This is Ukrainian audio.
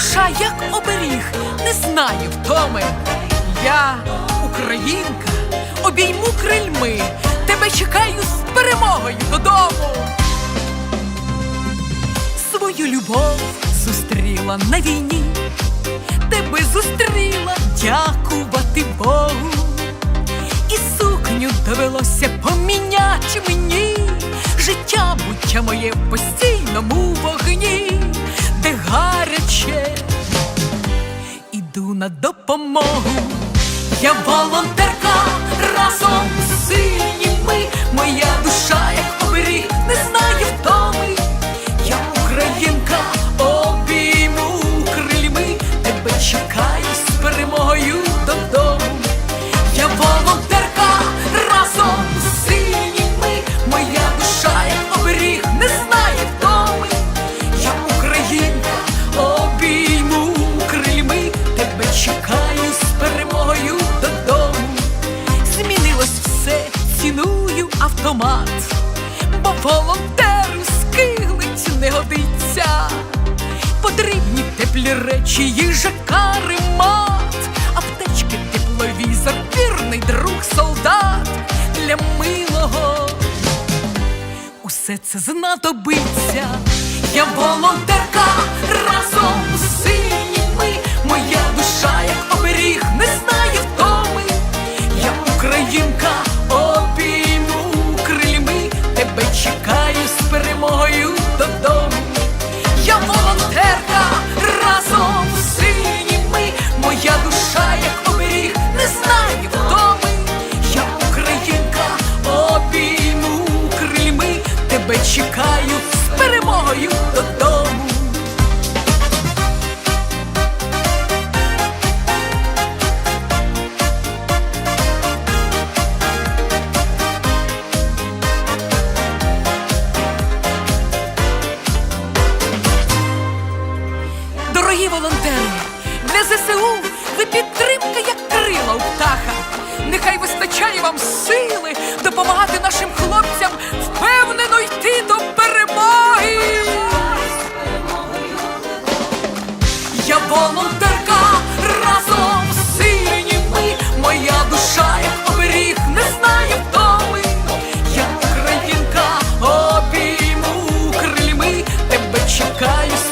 душа, як оберіг, не знаю втоми. Я, українка, обійму крильми, тебе чекаю з перемогою додому. Свою любов зустріла на війні, тебе зустріла, дякувати Богу. І сукню довелося поміняти мені. Життя буття моє в постійному вогні, де гаряче, на допомогу. Я волонтерка разом з синіми, автомат, бо волонтеру скиглить не годиться. Потрібні теплі речі, їжака, ремат, аптечки, тепловізор, вірний друг, солдат для милого. Усе це знадобиться. Я волонтерка чекаю з перемогою додому. Дорогі волонтери, для ЗСУ ви підтримка, як крила у птаха. Нехай вистачає вам сил волонтерка, разом з ми, моя душа, як оберіг, не знає втоми. як країнка, обійму крильми, тебе чекаю.